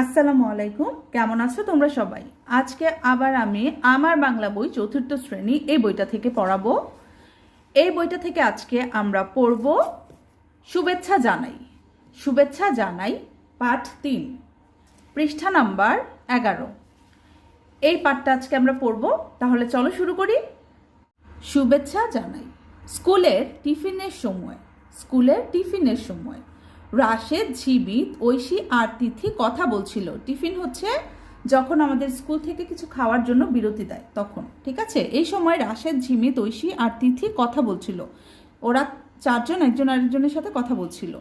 আসসালামু আলাইকুম। কেমন আছো তোমরা সবাই? আজকে আবার আমি আমার বাংলা বই চতুর্থ শ্রেণি এই বইটা থেকে পড়াবো। এই বইটা থেকে আজকে আমরা পড়ব শুভেচ্ছা জানাই। শুভেচ্ছা জানাই পাঠ তিন, পৃষ্ঠা নাম্বার এগারো। এই পাঠটা আজকে আমরা পড়ব। তাহলে চলো শুরু করি। শুভেচ্ছা জানাই। স্কুলের টিফিনের সময়, স্কুলের টিফিনের সময় রাশেদ ঝিবিত ঐশী আর তিথি কথা বলছিল। টিফিন হচ্ছে যখন আমাদের স্কুল থেকে কিছু খাওয়ার জন্য বিরতি দেয়, তখন। ঠিক আছে? এই সময় রাশেদ ঝিমিত ঐশী আর তিথি কথা বলছিল। ওরা চারজন, একজন আরেকজনের সাথে কথা বলছিল।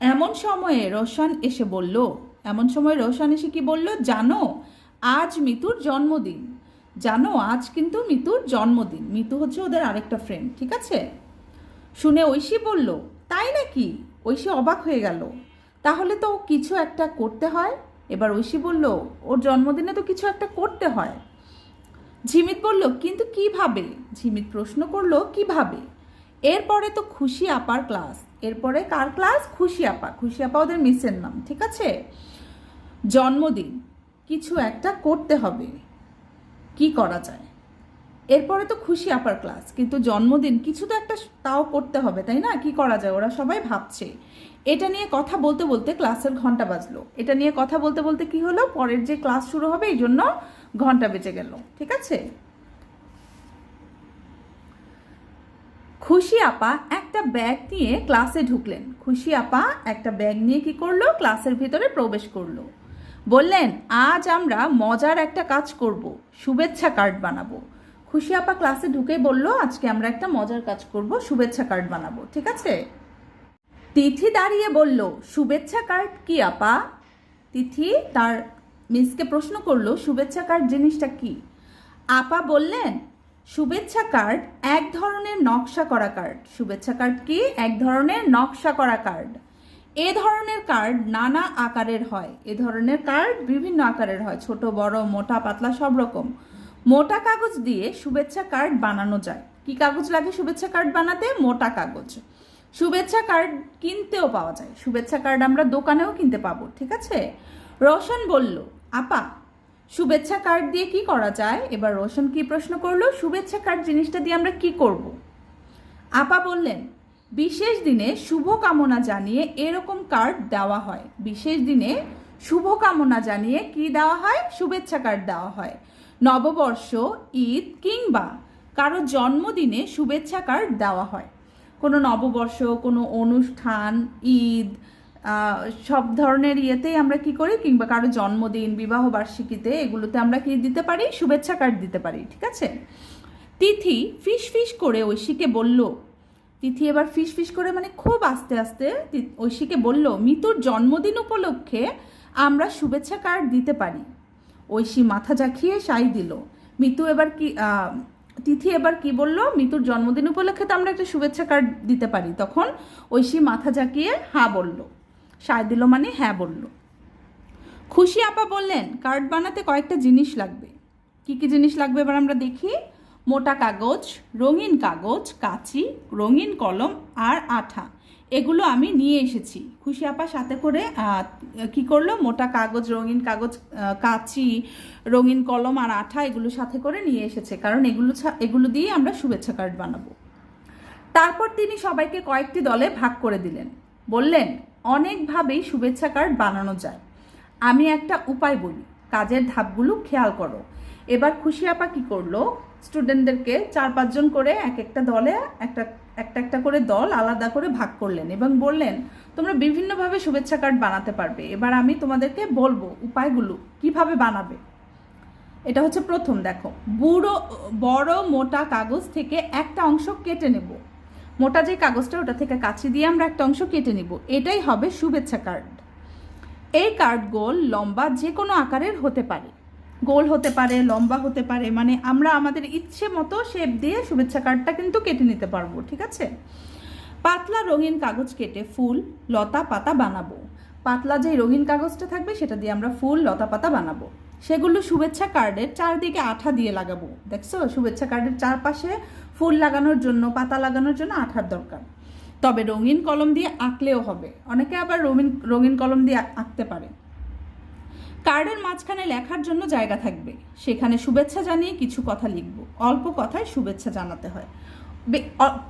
এমন সময়ে রোশন এসে বলল, এমন সময় রোশন এসে কি বলল জানো? আজ মিতুর জন্মদিন। জানো, আজ কিন্তু মিতুর জন্মদিন। মিতু হচ্ছে ওদের আরেকটা ফ্রেন্ড ঠিক আছে? শুনে ঐশী বলল, তাই নাকি? ঐশী অবাক হয়ে গেল। তাহলে তো কিছু একটা করতে হয়। এবার ঐশী বলল, ওর জন্মদিনে তো কিছু একটা করতে হয়। ঝিমিত বলল, কিন্তু কীভাবে ঝিমিত প্রশ্ন করল কীভাবে এরপরে তো খুশি আপার ক্লাস। এরপরে কার ক্লাস? খুশি আপা। খুশি আপা ওদের মিসের নাম, ঠিক আছে? জন্মদিন। কিছু একটা করতে হবে। কি করা যায়? এরপরে তো খুশি আপার ক্লাস কিন্তু জন্মদিন কিছু তো একটা তাও করতে হবে, তাই না? কি করা যায়? ওরা সবাই ভাবছে। এটা নিয়ে কথা বলতে বলতে ক্লাসের ঘণ্টা বাজলো। এটা নিয়ে কথা বলতে বলতে কি হলো? পরের যে ক্লাস শুরু হবে, এই জন্য ঘণ্টা বেজে গেল, ঠিক আছে? খুশি আপা একটা ব্যাগ নিয়ে ক্লাসে ঢুকলেন। খুশি আপা একটা ব্যাগ নিয়ে কি করল? ক্লাসের ভিতরে প্রবেশ করল। বললেন, আজ আমরা মজার একটা কাজ করব। শুভেচ্ছা কার্ড বানাবো। খুশি আপা ক্লাসে ঢুকেই বলল, আজকে আমরা একটা মজার কাজ করব, শুভেচ্ছা কার্ড বানাবো, ঠিক আছে? তিথি দাঁড়িয়ে বলল, শুভেচ্ছা কার্ড কি আপা? তিথি তার মিসকে প্রশ্ন করল, শুভেচ্ছা কার্ড জিনিসটা কি? আপা বললেন, শুভেচ্ছা কার্ড এক ধরনের নকশা করা কার্ড। শুভেচ্ছা কার্ড কি? এক ধরনের নকশা করা কার্ড। এ ধরনের কার্ড নানা আকারের হয়। এ ধরনের কার্ড বিভিন্ন আকারের হয়, ছোট, বড়, মোটা, পাতলা, সব রকম। মোটা কাগজ দিয়ে শুভেচ্ছা কার্ড বানানো যায়। কি কাগজ লাগে শুভেচ্ছা কার্ড বানাতে? মোটা কাগজ। শুভেচ্ছা কার্ড কিনতেও পাওয়া যায়। শুভেচ্ছা কার্ড আমরা দোকানেও কিনতে পাবো, ঠিক আছে? রোশন বলল, আপা, শুভেচ্ছা কার্ড দিয়ে কি করা যায়? এবার রোশন কি প্রশ্ন করল? শুভেচ্ছা কার্ড জিনিসটা দিয়ে আমরা কি করব? আপা বললেন, বিশেষ দিনে শুভকামনা জানিয়ে এরকম কার্ড দেওয়া হয়। বিশেষ দিনে শুভকামনা জানিয়ে কি দেওয়া হয়? শুভেচ্ছা কার্ড দেওয়া হয়। নববর্ষ, ঈদ কিংবা কারও জন্মদিনে শুভেচ্ছা কার্ড দেওয়া হয়। কোনো নববর্ষ, কোনো অনুষ্ঠান, ঈদ সব ধরনের ইয়েতেই আমরা কি করি? কিংবা কারও জন্মদিন, বিবাহ বার্ষিকীতে এগুলোতে আমরা কি দিতে পারি? শুভেচ্ছা কার্ড দিতে পারি, ঠিক আছে? তিথি ফিস ফিস করে ঐশীকে বলল, তিথি এবার ফিস ফিস করে মানে খুব আস্তে আস্তে ঐশীকে বলল, মিতুর জন্মদিন উপলক্ষে আমরা শুভেচ্ছা কার্ড দিতে পারি। ঐশী মাথা জাখিয়ে সাই দিল। মিতু এবার কি তিথি এবার কি বলল? মিতুর জন্মদিন উপলক্ষে তো আমরা একটা শুভেচ্ছা কার্ড দিতে পারি। তখন ঐশী মাথা জাকিয়ে হ্যাঁ বলল। সায় দিল মানে হ্যাঁ বলল। খুশি আপা বললেন কার্ড বানাতে কয়েকটা জিনিস লাগবে। কি কি জিনিস লাগবে এবার আমরা দেখি। মোটা কাগজ, রঙিন কাগজ, কাঁচি, রঙিন কলম আর আঠা। এগুলো আমি নিয়ে এসেছি। খুশি আপা সাথে করে কি করল? মোটা কাগজ, রঙিন কাগজ কাঁচি, রঙিন কলম আর আঠা এগুলো সাথে করে নিয়ে এসেছে। কারণ এগুলো এগুলো দিয়ে আমরা শুভেচ্ছা কার্ড বানাবো। তারপর তিনি সবাইকে কয়েকটি দলে ভাগ করে দিলেন। বললেন, অনেকভাবেই শুভেচ্ছা কার্ড বানানো যায়। আমি একটা উপায় বলি। কাজের ধাপগুলো খেয়াল করো। এবার খুশি আপা কি করল? স্টুডেন্টদেরকে চার পাঁচজন করে এক একটা দলে, একটা একটা একটা করে দল আলাদা করে ভাগ করলেন এবং বললেন, তোমরা বিভিন্নভাবে শুভেচ্ছা কার্ড বানাতে পারবে। এবার আমি তোমাদেরকে বলব উপায়গুলো, কীভাবে বানাবে? এটা হচ্ছে প্রথম, দেখো। বুড়ো, বড় মোটা কাগজ থেকে একটা অংশ কেটে নেব। মোটা যে কাগজটা, ওটা থেকে কাছে দিয়ে আমরা একটা অংশ কেটে নিব। এটাই হবে শুভেচ্ছা কার্ড এই কার্ড গোল লম্বা যে কোনো আকারের হতে পারে। গোল হতে পারে, লম্বা হতে পারে মানে আমরা আমাদের ইচ্ছে মতো শেপ দিয়ে শুভেচ্ছা কার্ডটা কিন্তু কেটে নিতে পারব, ঠিক আছে? পাতলা রঙিন কাগজ কেটে ফুল, লতা পাতা বানাবো। পাতলা যে রঙিন কাগজটা থাকবে সেটা দিয়ে আমরা ফুল, লতা পাতা বানাবো। সেগুলো শুভেচ্ছা কার্ডের চারদিকে আঠা দিয়ে লাগাবো, দেখছ? শুভেচ্ছা কার্ডের চারপাশে ফুল লাগানোর জন্য, পাতা লাগানোর জন্য আঠার দরকার। তবে রঙিন কলম দিয়ে আঁকলেও হবে। অনেকে আবার রঙিন রঙিন কলম দিয়ে আঁকতে পারে। কার্ডের মাঝখানে লেখার জন্য জায়গা থাকবে। সেখানে শুভেচ্ছা জানিয়ে কিছু কথা লিখব। অল্প কথায় শুভেচ্ছা জানাতে হয়।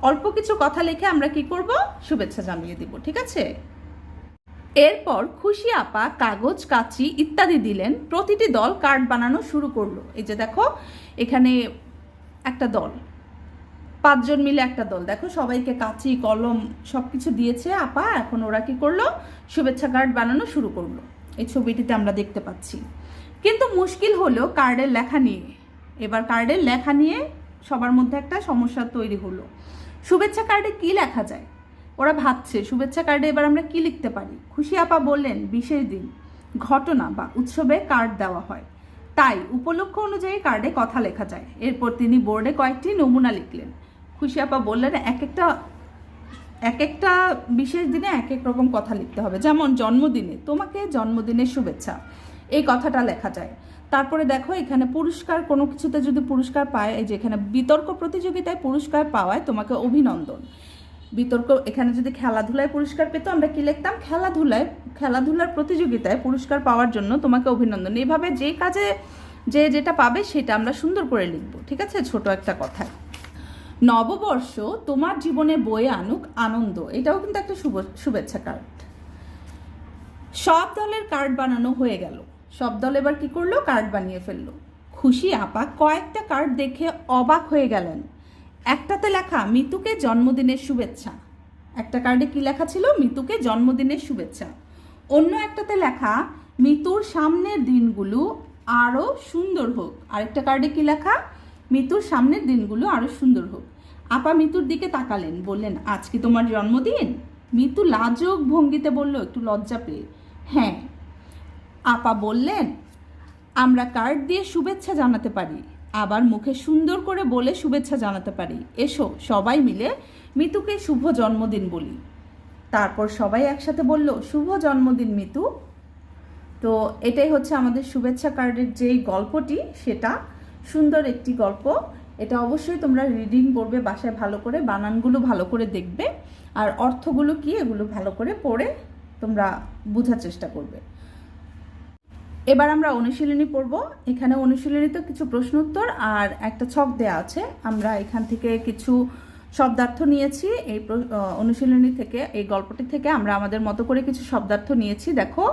অল্প কিছু কথা লিখে আমরা কি করব? শুভেচ্ছা জানিয়ে দিব, ঠিক আছে? এরপর খুশি আপা, কাগজ, কাচি ইত্যাদি দিলেন। প্রতিটি দল কার্ড বানানো শুরু করল। এই যে দেখো, এখানে একটা দল। পাঁচজন মিলে একটা দল। দেখো, সবাইকে কাঁচি, কলম সব কিছু দিয়েছে আপা। এখন ওরা কি করল? শুভেচ্ছা কার্ড বানানো শুরু করল। এই ছবিটিতে আমরা দেখতে পাচ্ছি। কিন্তু মুশকিল হলো কার্ডের লেখা নিয়ে। এবার কার্ডের লেখা নিয়ে সবার মধ্যে একটা সমস্যা তৈরি হলো। শুভেচ্ছা কার্ডে কি লেখা যায়? ওরা ভাবছে, শুভেচ্ছা কার্ডে এবার আমরা কি লিখতে পারি? খুশি আপা বললেন, বিশেষ দিন, ঘটনা বা উৎসবে কার্ড দেওয়া হয়। তাই উপলক্ষ অনুযায়ী কার্ডে কথা লেখা যায়। এরপর তিনি বোর্ডে কয়েকটি নমুনা লিখলেন। খুশি আপা বললেন, এক একটা এক একটা বিশেষ দিনে এক এক রকম কথা লিখতে হবে। যেমন জন্মদিনে, তোমাকে জন্মদিনের শুভেচ্ছা। এই কথাটা লেখা যায়। তারপরে দেখো, এখানে পুরস্কার, কোনো কিছুতে যদি পুরস্কার পায়, এই যে এখানে বিতর্ক প্রতিযোগিতায় পুরস্কার পাওয়ায় তোমাকে অভিনন্দন। বিতর্ক, এখানে যদি খেলাধুলায় পুরস্কার পেতো, আমরা কি লিখতাম? খেলাধুলায়, খেলাধুলার প্রতিযোগিতায় পুরস্কার পাওয়ার জন্য তোমাকে অভিনন্দন। এইভাবে যে কাজে, যে যেটা পাবে, সেটা আমরা সুন্দর করে লিখব। ঠিক আছে? ছোট একটা কথায়। নববর্ষ তোমার জীবনে বয়ে আনুক আনন্দ। এটাও কিন্তু একটা শুভ, শুভেচ্ছা কার্ড সব দলের কার্ড বানানো হয়ে গেল। সব দল এবার কি করল? কার্ড বানিয়ে ফেলল। খুশি আপা কয়েকটা কার্ড দেখে অবাক হয়ে গেলেন। একটাতে লেখা, মিতুকে জন্মদিনের শুভেচ্ছা। একটা কার্ডে কি লেখা ছিল? মিতুকে জন্মদিনের শুভেচ্ছা। অন্য একটাতে লেখা, মিতুর সামনের দিনগুলো আরও সুন্দর হোক। আরেকটা কার্ডে কি লেখা মিতুর সামনের দিনগুলো আরও সুন্দর হোক। আপা মিতুর দিকে তাকালেন, বললেন, আজকে তোমার জন্মদিন? মিতু লাজক ভঙ্গিতে বলল, একটু লজ্জা পেয়ে। হ্যাঁ। আপা বললেন, আমরা কার্ড দিয়ে শুভেচ্ছা জানাতে পারি, আবার মুখে সুন্দর করে বলে শুভেচ্ছা জানাতে পারি। এসো, সবাই মিলে মিতুকে শুভ জন্মদিন বলি। তারপর সবাই একসাথে বলল, শুভ জন্মদিন, মিতু। তো এটাই হচ্ছে আমাদের শুভেচ্ছা কার্ডের যেই গল্পটি, সেটা সুন্দর একটি গল্প। এটা অবশ্যই তোমরা রিডিং করবে, বাসায় ভালো করে, বানানগুলো ভালো করে দেখবে। আর অর্থগুলো কি, এগুলো ভালো করে পড়ে তোমরা বোঝার চেষ্টা করবে। এবার আমরা অনুশীলনী পড়ব। এখানে অনুশীলনীতে কিছু প্রশ্ন উত্তর আর একটা ছক দেয়া আছে। আমরা এখান থেকে কিছু শব্দার্থ নিয়েছি। এই অনুশীলনী থেকে, এই গল্পটি থেকে আমরা আমাদের মতো করে কিছু শব্দার্থ নিয়েছি। দেখো,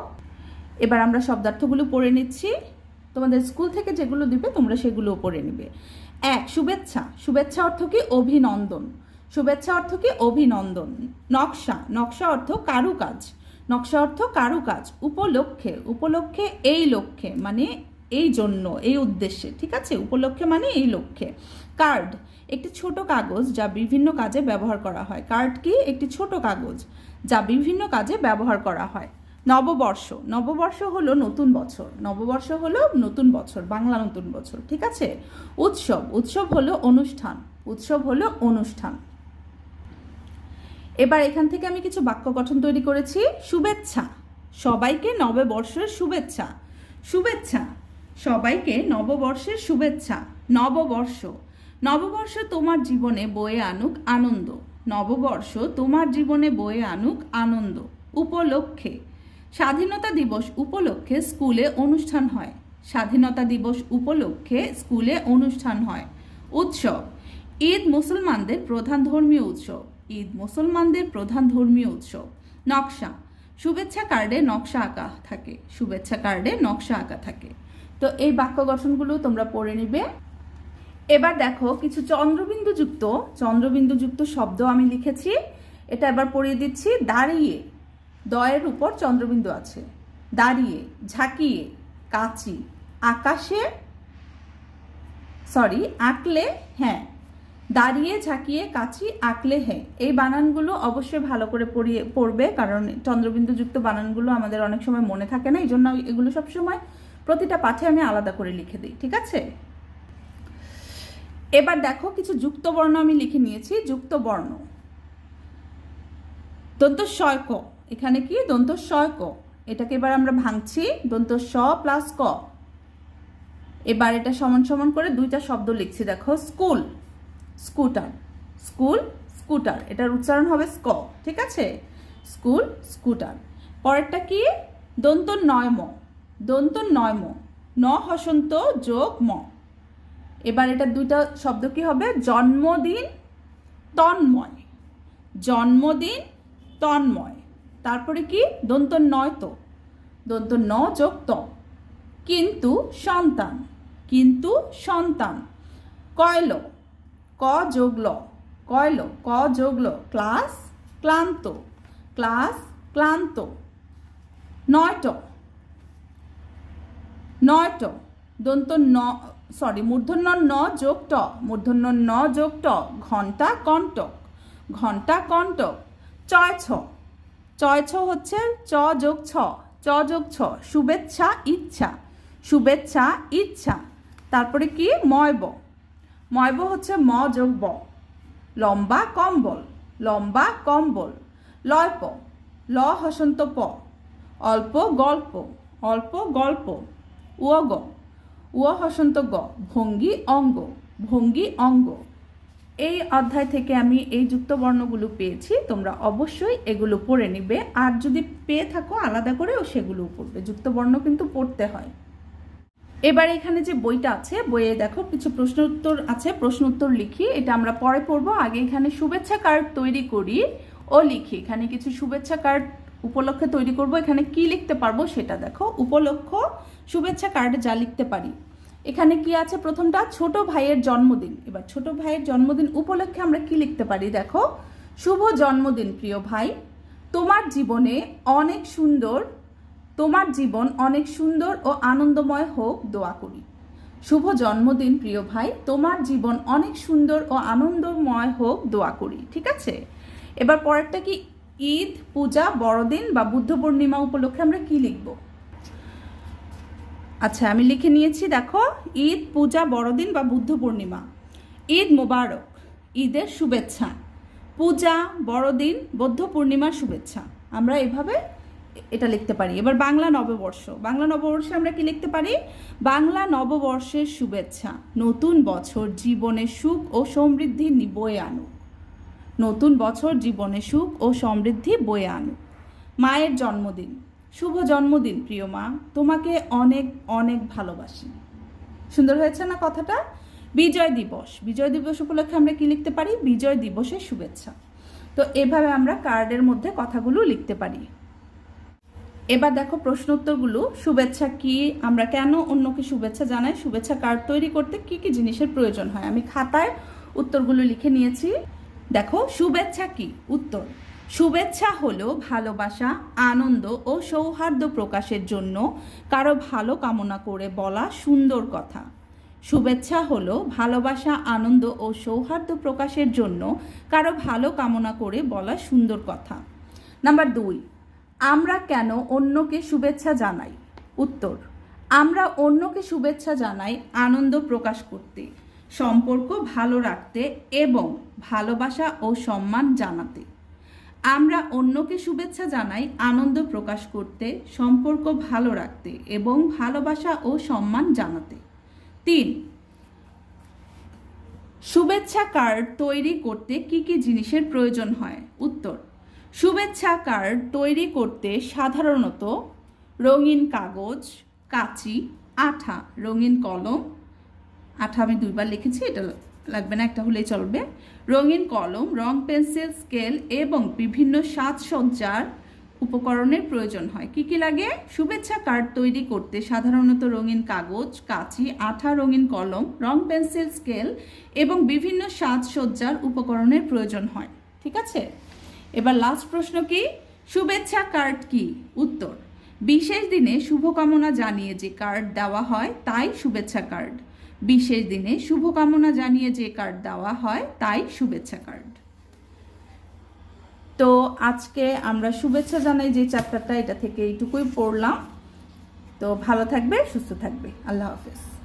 এবার আমরা শব্দার্থগুলো পড়ে নিচ্ছি। তোমাদের স্কুল থেকে যেগুলো দিবে, তোমরা সেগুলো পড়ে নিবে। এক, শুভেচ্ছা। শুভেচ্ছা অর্থ কি? অভিনন্দন। শুভেচ্ছা অর্থ কি? অভিনন্দন। নকশা। নকশা অর্থ কারুকাজ। নকশা অর্থ কারুকাজ। উপলক্ষে। উপলক্ষে এই লক্ষ্যে মানে এই জন্য, এই উদ্দেশ্যে, ঠিক আছে? উপলক্ষে মানে এই লক্ষ্যে। কার্ড। একটি ছোট কাগজ যা বিভিন্ন কাজে ব্যবহার করা হয়। কার্ড কি? একটি ছোট কাগজ যা বিভিন্ন কাজে ব্যবহার করা হয়। নববর্ষ। নববর্ষ হলো নতুন বছর। নববর্ষ হলো নতুন বছর, বাংলা নতুন বছর, ঠিক আছে? উৎসব। উৎসব হলো অনুষ্ঠান। উৎসব হলো অনুষ্ঠান। এবার এখান থেকে আমি কিছু বাক্য গঠন তৈরি করেছি। শুভেচ্ছা। সবাইকে নববর্ষের শুভেচ্ছা। শুভেচ্ছা। সবাইকে নববর্ষের শুভেচ্ছা। নববর্ষ। নববর্ষ তোমার জীবনে বয়ে আনুক আনন্দ। নববর্ষ তোমার জীবনে বয়ে আনুক আনন্দ। উপলক্ষে। স্বাধীনতা দিবস উপলক্ষে স্কুলে অনুষ্ঠান হয়। স্বাধীনতা দিবস উপলক্ষে স্কুলে অনুষ্ঠান হয়। উৎসব, ঈদ মুসলমানদের প্রধান ধর্মীয় উৎসব। ঈদ মুসলমানদের প্রধান ধর্মীয় উৎসব। নকশা, শুভেচ্ছা কার্ডে নকশা আঁকা থাকে। শুভেচ্ছা কার্ডে নকশা আঁকা থাকে। তো এই বাক্য গঠনগুলো তোমরা পড়ে নিবে। এবার দেখো কিছু চন্দ্রবিন্দুযুক্ত চন্দ্রবিন্দুযুক্ত শব্দ আমি লিখেছি। এটা এবার পড়িয়ে দিচ্ছি, দাঁড়িয়ে। দয়ের উপর চন্দ্রবিন্দু আছে। দাঁড়িয়ে, ঝাঁকিয়ে, কাচি, আকাশে সরি আঁকলে হ্যাঁ। দাঁড়িয়ে, ঝাঁকিয়ে, কাচি, আঁকলে হ্যাঁ। এই বানানগুলো অবশ্যই ভালো করে পড়িয়ে, পড়বে, কারণ চন্দ্রবিন্দুযুক্ত বানানগুলো আমাদের অনেক সময় মনে থাকে না এই জন্য এগুলো সবসময় প্রতিটা পাঠে আমি আলাদা করে লিখে দিই, ঠিক আছে? এবার দেখো, কিছু যুক্ত বর্ণ আমি লিখে নিয়েছি, যুক্ত বর্ণ। দন্ত শয় ক এখানে কি? দন্ত শয় ক। এটাকে এবার আমরা ভাঙছি। দন্ত স প্লাস ক। এবার এটা সমান সমান করে দুইটা শব্দ লিখছি, দেখো। স্কুল। স্কুটার। School, scooter. এটার উচ্চারণ হবে স্ক, ঠিক আছে? School, scooter. পরেরটা কি? দন্ত নয় ম দন্ত নয় ম ন হসন্ত যোগ ম। এবার এটা দুইটা শব্দ কি হবে? জন্মদিন, তন্ময়। জন্মদিন, তন্ময়। তারপরে কি? দন্ত নয় তো। দন্ত ন যোগ ত। কিন্তু সন্তান কিন্তু সন্তান। কয়ল? ক যোগ ল। কয়ল? ক যোগ ল। ক্লাস ক্লান্ত। ক্লাস ক্লান্ত। নয়ট নয়ট দন্ত ন সরি মূর্ধন্য ন যোগ ট। মূর্ধন্য ন যোগ ট। ঘণ্টা কণ্টক। ঘণ্টা কণ্টক। চয় ছ। চয় ছ হচ্ছে চ যোগ ছ। চ যোগ ছ। শুভেচ্ছা, ইচ্ছা। শুভেচ্ছা, ইচ্ছা। তারপরে কি? ময়ব। ময়ব হচ্ছে ম যোগ ব। লম্বা, কম্বল। লম্বা, কম্বল। লয়প। ল হসন্ত প। অল্প, গল্প। অল্প, গল্প। উয়গ উয় হসন্ত গ। ভঙ্গি, অঙ্গ। ভঙ্গি, অঙ্গ। এই অধ্যায় থেকে আমি এই যুক্ত বর্ণগুলো পেয়েছি, তোমরা অবশ্যই এগুলো পড়ে নিবে। আর যদি পেয়ে থাকো, আলাদা করেও সেগুলো পড়বে। যুক্ত বর্ণ কিন্তু পড়তে হয়। এবার এখানে যে বইটা আছে, বইয়ে দেখো কিছু প্রশ্ন উত্তর আছে, প্রশ্ন উত্তর লিখি। এটা আমরা পরে পড়ব। আগে এখানে শুভেচ্ছা কার্ড তৈরি করি ও লিখি। এখানে কিছু শুভেচ্ছা কার্ড উপলক্ষে তৈরি করব। এখানে কি লিখতে পারব সেটা দেখো। উপলক্ষ শুভেচ্ছা কার্ডে যা লিখতে পারি। এখানে কি আছে? প্রথমটা ছোট ভাইয়ের জন্মদিন। এবার ছোট ভাইয়ের জন্মদিন উপলক্ষে আমরা কি লিখতে পারি? দেখো, শুভ জন্মদিন প্রিয় ভাই। তোমার জীবনে অনেক সুন্দর, তোমার জীবন অনেক সুন্দর ও আনন্দময় হোক, দোয়া করি। শুভ জন্মদিন প্রিয় ভাই। তোমার জীবন অনেক সুন্দর ও আনন্দময় হোক, দোয়া করি। ঠিক আছে? এবার পরেরটা কি? ঈদ, পূজা, বড়দিন বা বুদ্ধ পূর্ণিমা উপলক্ষে আমরা কি লিখব? আচ্ছা আমি লিখে নিয়েছি, দেখো, ঈদ, পূজা, বড়দিন বা বুদ্ধ পূর্ণিমা। ঈদ মোবারক, ঈদের শুভেচ্ছা। পূজা, বড়দিন, বৌদ্ধ পূর্ণিমার শুভেচ্ছা। আমরা এভাবে এটা লিখতে পারি। এবার বাংলা নববর্ষ। বাংলা নববর্ষে আমরা কি লিখতে পারি? বাংলা নববর্ষের শুভেচ্ছা। নতুন বছর জীবনে সুখ ও সমৃদ্ধি বয়ে আনুক। নতুন বছর জীবনে সুখ ও সমৃদ্ধি বয়ে আনুক। মায়ের জন্মদিন। শুভ জন্মদিন, প্রিয় মা। তোমাকে অনেক অনেক ভালোবাসি। সুন্দর হয়েছে না কথাটা? বিজয় দিবস। বিজয় দিবস উপলক্ষে আমরা কি লিখতে পারি? বিজয় দিবসের শুভেচ্ছা। তো এভাবে আমরা কার্ডের মধ্যে কথাগুলো লিখতে পারি। এবার দেখো প্রশ্ন উত্তরগুলো শুভেচ্ছা কি? আমরা কেন অন্যকে শুভেচ্ছা জানাই? শুভেচ্ছা কার্ড তৈরি করতে কি কি জিনিসের প্রয়োজন হয়? আমি খাতায় উত্তরগুলো লিখে নিয়েছি। দেখো, শুভেচ্ছা কি? উত্তর। শুভেচ্ছা হলো ভালোবাসা, আনন্দ ও সৌহার্দ্য প্রকাশের জন্য কারও ভালো কামনা করে বলা সুন্দর কথা। শুভেচ্ছা হলো ভালোবাসা, আনন্দ ও সৌহার্দ্য প্রকাশের জন্য কারও ভালো কামনা করে বলা সুন্দর কথা। নাম্বার দুই, আমরা কেন অন্যকে শুভেচ্ছা জানাই? উত্তর, আমরা অন্যকে শুভেচ্ছা জানাই আনন্দ প্রকাশ করতে, সম্পর্ক ভালো রাখতে এবং ভালোবাসা ও সম্মান জানাতে। আমরা অন্যকে শুভেচ্ছা জানাই, আনন্দ প্রকাশ করতে, সম্পর্ক ভালো রাখতে এবং ভালোবাসা ও সম্মান জানাতে। তিন, শুভেচ্ছা কার্ড তৈরি করতে কি কি জিনিসের প্রয়োজন হয়? উত্তর, শুভেচ্ছা কার্ড তৈরি করতে সাধারণত রঙিন কাগজ, কাঁচি, আঠা, রঙিন কলম, আঠা আমি দুইবার লিখেছি, এটা লাগবে না, একটা হলেই চলবে। রঙিন কলম, রং পেন্সিল, স্কেল এবং বিভিন্ন সাজসজ্জার উপকরণের প্রয়োজন হয়। কি কি লাগে? শুভেচ্ছা কার্ড তৈরি করতে সাধারণত রঙিন কাগজ, কাঁচি, আঠা রঙিন কলম, রং পেন্সিল, স্কেল এবং বিভিন্ন সাজসজ্জার উপকরণের প্রয়োজন হয়। ঠিক আছে? এবার লাস্ট প্রশ্ন কি? শুভেচ্ছা কার্ড কি? উত্তর। বিশেষ দিনে শুভকামনা জানিয়ে যে কার্ড দেওয়া হয়, তাই শুভেচ্ছা কার্ড। বিশেষ দিনে শুভকামনা জানিয়ে যে কার্ড দেওয়া হয়, তাই শুভেচ্ছা কার্ড। তো আজকে আমরা শুভেচ্ছা জানাই যে চ্যাপ্টারটা, এটা থেকে এইটুকুই পড়লাম। তো ভালো থাকবে, সুস্থ থাকবে। আল্লাহ হাফেজ।